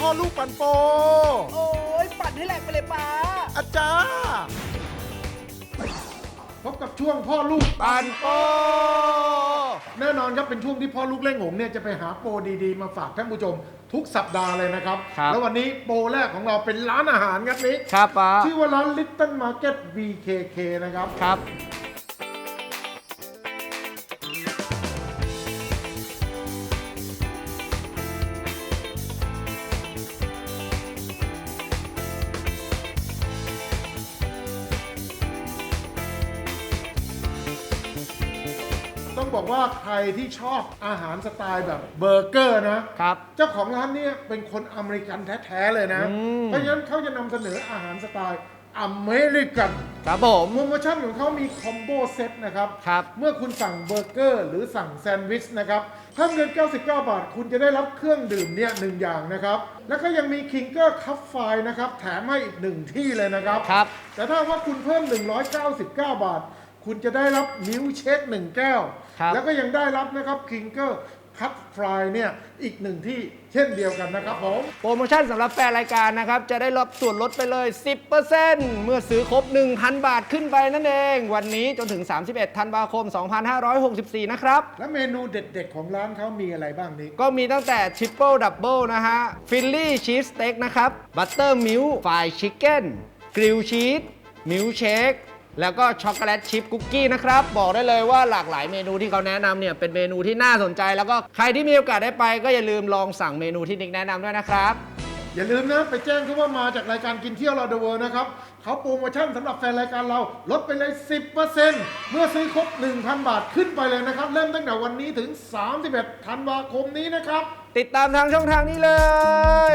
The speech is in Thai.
พ่อลูกปั่นโป โอ้ยปั่นให้แหลกไปเลยป้า อาจารย์พบกับช่วงพ่อลูกปั่นโป แน่นอนครับเป็นช่วงที่พ่อลูกเล่งหงเนี่ยจะไปหาโปรดีๆ มาฝากท่านผู้ชมทุกสัปดาห์เลยนะครับ ครับ แล้ววันนี้โปรแรกของเราเป็นร้านอาหารครับนี้ ครับป้าชื่อว่าร้าน Little Market VKK นะครับ ครับ ต้องบอกว่าใครที่ชอบอาหารสไตล์แบบเบอร์เกอร์นะ ครับ เจ้าของร้านเนี่ยเป็นคนอเมริกันแท้ๆเลยนะ อืม เพราะฉะนั้นเขาจะนำเสนออาหารสไตล์อเมริกัน ครับผม โปรโมชั่นของเขามีคอมโบเซตนะครับ ครับเมื่อคุณสั่งเบอร์เกอร์ หรือสั่งแซนด์วิชนะครับเพิ่มเงิน 99 บาท คุณจะได้รับเครื่องดื่มเนี่ยหนึ่งอย่างนะครับ แล้วก็ยังมีคิงเกอร์คัพไฟนะครับ แถมให้อีกหนึ่งที่เลยนะครับ ครับ แต่ถ้าว่าคุณเพิ่ม 199 บาท คุณจะได้รับมิลค์เชคหนึ่งแก้ว ครับแล้วก็ยังได้รับนะครับคิงเกอร์คัพฟรายเนี่ยอีกหนึ่งที่เช่นเดียวกันนะครับผม โปรโมชั่นสำหรับแฟนรายการนะครับ จะได้รับส่วนลดไปเลย 10%เมื่อซื้อครบ 1,000 บาทขึ้นไปนั่นเอง วันนี้จนถึง 31 ธันวาคม 2564 นะครับ และเมนูเด็ดๆของร้านเขามีอะไรบ้างนี้ ก็มีตั้งแต่ Triple Double นะฮะ Philly Cheese Steak นะครับ Butter Milk Fried Chicken Grill Cheese Milk Shake แล้วก็ช็อกโกแลตชิพคุกกี้นะครับ บอกได้เลยว่าหลากหลายเมนูที่เขาแนะนำเนี่ยเป็นเมนูที่น่าสนใจ แล้วก็ใครที่มีโอกาสได้ไป ก็อย่าลืมลองสั่งเมนูที่นิกแนะนำด้วยนะครับอย่าลืมนะ ไปแจ้งเขาว่ามาจากรายการกินเที่ยวเราเดอะเวิร์นะครับเขาโปรโมชั่นสำหรับแฟนรายการเรา ลดไปเลย 10%เมื่อซื้อครบ 1,000 บาทขึ้นไปเลยนะครับ เริ่มตั้งแต่วันนี้ถึง 31 ธันวาคมนี้นะครับ ติดตามทางช่องทางนี้เลย